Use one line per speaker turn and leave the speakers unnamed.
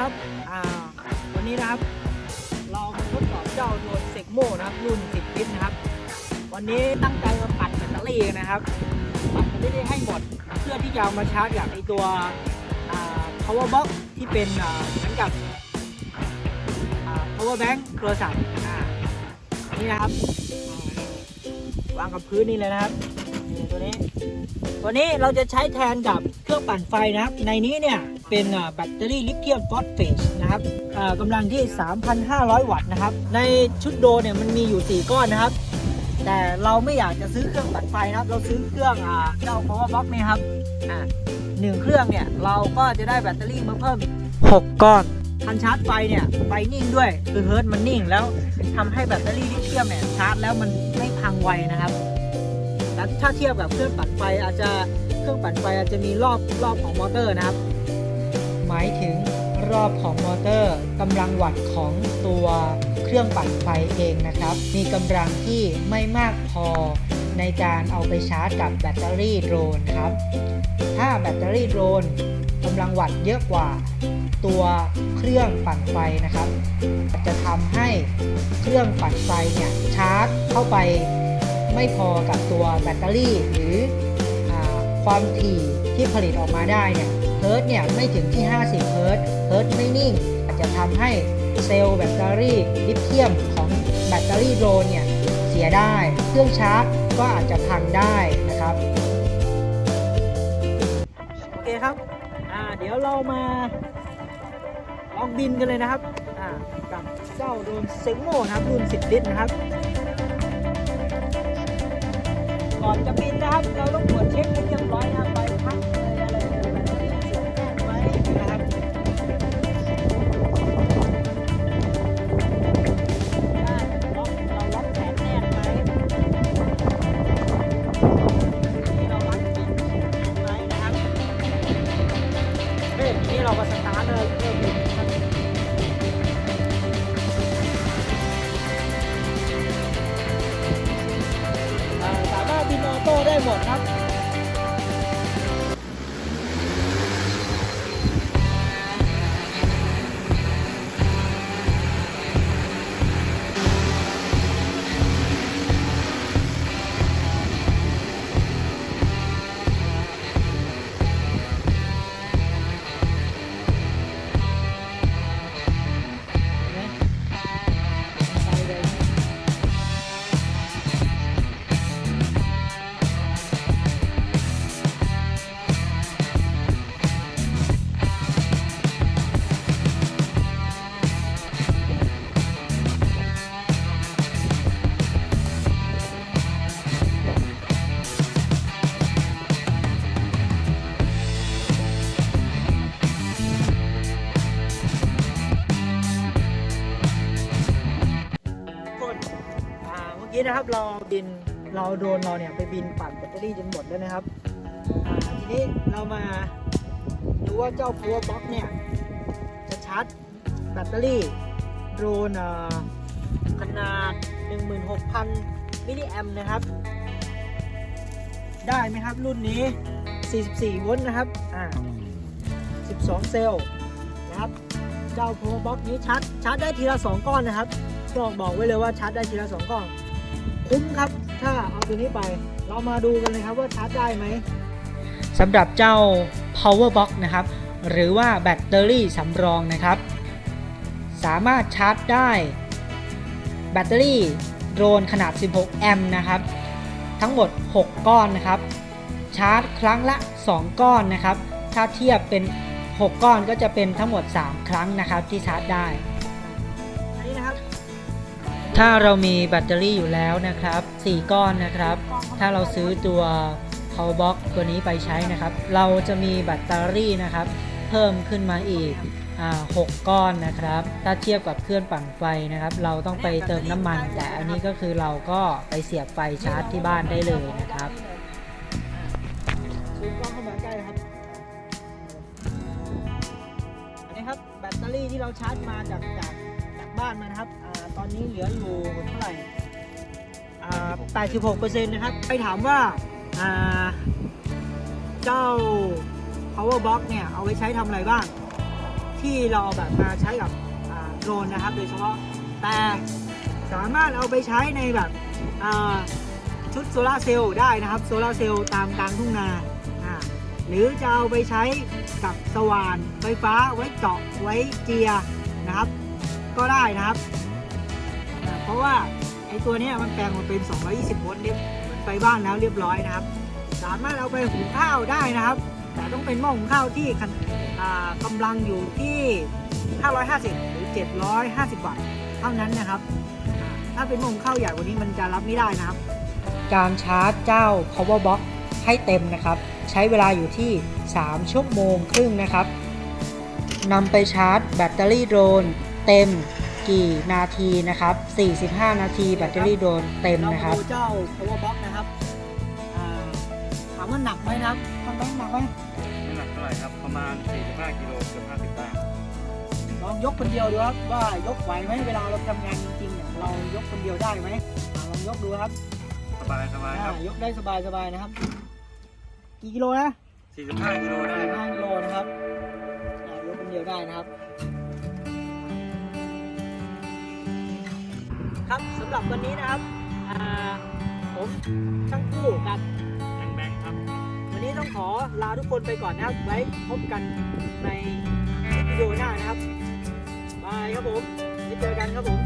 ครับอ่าวันนี้นะครับ เรามาทดสอบเจ้าโดนเซกโมนะครับ รุ่น 10ลิตรนะครับ วันนี้ตั้งใจมาปั่นแบตเตอรี่นะครับปั่นแบตเตอรี่ให้หมด เพื่อที่จะเอามาชาร์จกับไอตัวอ่า power box ที่เป็นอ่าเหมือนกับอ่า power bank โทรศัพท์อ่านี่นะครับวางกับพื้นนี่เลยนะครับตัวนี้ ตัวนี้เราจะใช้แทนกับเครื่องปั่นไฟนะครับ ในนี้เนี่ย เป็นอ่าแบตเตอรี่ลิเธียมฟอสเฟตนะครับอ่ากำลังที่ 3,500 วัตต์นะครับ ในชุดโดเนี่ยมันมีอยู่ 4 ก้อนนะครับ แต่เราไม่อยากจะซื้อเครื่องปั่นไฟนะครับ เราซื้อเครื่องอ่าเจ้า power box เนี่ยครับอ่าหนึ่งเครื่องเนี่ยเราก็จะได้แบตเตอรี่มาเพิ่มอีก 6 ก้อนคันชาร์จไฟเนี่ยไฟนิ่งด้วยคือเฮิร์ตมันนิ่งแล้วทำให้แบตเตอรี่ลิเธียมเนี่ยชาร์จแล้วมันไม่พังไวนะครับแล้วถ้าเทียบกับเครื่องปั่นไฟอาจจะเครื่องปั่นไฟอาจจะมีรอบรอบของมอเตอร์นะครับ หมายถึงรอบของมอเตอร์กำลังวัตต์ของตัวเครื่องปั่นไฟเองนะครับ มีกำลังที่ไม่มากพอในการเอาไปชาร์จกับแบตเตอรี่โดรนครับ ถ้าแบตเตอรี่โดรนกำลังวัตต์เยอะกว่าตัวเครื่องปั่นไฟนะครับ จะทำให้เครื่องปั่นไฟเนี่ยชาร์จเข้าไปไม่พอกับตัวแบตเตอรี่ หรืออความถี่ที่ผลิตออกมาได้เนี่ย เฮิร์ตเนี่ยไม่ถึงที่ 50 เฮิร์ตเฮิร์ตไม่นิ่ง อาจจะทำให้เซลล์แบตเตอรี่ลิเธียมของแบตเตอรี่โดรนเนี่ยเสียได้ เครื่องชาร์จก็อาจจะพังได้นะครับ โอเคครับอ่าเดี๋ยวเรามาลองบินกันเลยนะครับอ่ากับเจ้าโดรนเซงโมนะครับรุ่น 10 ลิตรนะครับก่อนจะบินนะครับ เราต้องตรวจเช็คให้เรียบร้อยนะครับใบ อโี้นะครับเราบินเราโดนเราเนี่ยไปบินปั่นแบตเตอรี่จนหมดแล้วนะครับทีนี้เรามาดูว่าเจ้า power box เนี่ยจะชาร์จแบตเตอรี่โดรนอ่าขนาด 16,000 มิลลิแอมป์นะครับ ได้ไหมครับรุ่นนี้ 44 โวลต์นะครับอ่า12 เซลล์นะครับเจ้า power box นี้ชาร์จชาร์จได้ทีละ 2 ก้อนนะครับบอกบอกไว้เลยว่าชาร์จได้ทีละ 2 ก้อน คุ้มครับ ถ้าเอาตัวนี้ไป เรามาดูกันเลยครับว่าชาร์จได้ไหมสำหรับเจ้า power box นะครับ หรือว่าแบตเตอรี่สำรองนะครับ สามารถชาร์จได้ แบตเตอรี่โดรนขนาด 16 แอมป์นะครับ ทั้งหมด 6 ก้อนนะครับ ชาร์จครั้งละ 2 ก้อนนะครับ ถ้าเทียบเป็น 6 ก้อนก็จะเป็นทั้งหมด 3 ครั้งนะครับที่ชาร์จได้ ถ้าเรามีแบตเตอรี่อยู่แล้วนะครับ 4 ก้อนนะครับ ถ้าเราซื้อตัว power box ตัวนี้ไปใช้นะครับ เราจะมีแบตเตอรี่นะครับ เพิ่มขึ้นมาอีกอ่า6ก้อนนะครับ ถ้าเทียบกับเครื่องปั่นไฟนะครับ เราต้องไปเติมน้ำมัน แต่อันนี้ก็คือเราก็ไปเสียบไฟชาร์จที่บ้านได้เลยนะครับซูมกล้องเข้ามาใกล้ครับ อันนี้ครับแบตเตอรี่ที่เราชาร์จมาจากจากจากบ้านมานะครับ อาตอนนี้เหลืออยู่เท่าไหร่อ่า86%นต์นะครับ ไปถามว่าเจ้า power box เนี่ย เอาไว้ใช้ทำอะไรบ้าง ที่เราแบบมาใช้กับโดรนนะครับ โดยเฉพาะ แต่สามารถเอาไปใช้ในแบบชุดโซลาร์เซลล์ได้นะครับ โซลาร์เซลล์ตามกลางทุ่งนา หรือจะเอาไปใช้กับสว่านไฟฟ้าไว้เจาะไว้เจียนะครับ ก็ได้นะครับ เพราะว่าไอตัวนี้มันแปลงมาเป็น 220 โวลต์เรียบเหมือนไฟบ้านแล้วเรียบร้อยนะครับ สามารถเอาไปหุงข้าวได้นะครับ แต่ต้องเป็นหม้อหุงข้าวที่ขนอ่ากำลังอยู่ที่ 550 หรือ 750 วัตต์เท่านั้นนะครับ ถ้าเป็นหม้อหุงข้าวใหญ่กว่านี้มันจะรับไม่ได้นะครับ การชาร์จเจ้า power box ให้เต็มนะครับ ใช้เวลาอยู่ที่ 3 ชั่วโมงครึ่งนะครับนำไปชาร์จแบตเตอรี่โดรนเต็ม กี่นาทีนะครับ 45 นาทีแบตเตอรี่โดรนเต็มนะครับเจ้า power box นะครับอ่าถามว่าหนักไหมนะครับทำไมหนักไหม
น้ำหนักเท่าไหร่ครับ ประมาณ 45 กิโลเกือบ50ได้
ลองยกคนเดียวดูครับว่ายกไหวไหมเวลาเราทำงานจริงๆเนี่ยเรายกคนเดียวได้ไหมอ่าลองยกดูครับ
สบายสบายครับ
อ่ายกได้สบายๆนะครับ กี่กิโลนะ
45กิโลได้ครับ
5กิโลนะครับอ่ายกคนเดียวได้นะครับ ครับสำหรับวันนี้นะครับอ่าผมช่างคู่กับ
แบงแบงครับ
วันนี้ต้องขอลาทุกคนไปก่อนนะครับ ไว้พบกันในคลิปวิดีโอหน้านะครับบายครับผมไว้เจอกันครับผม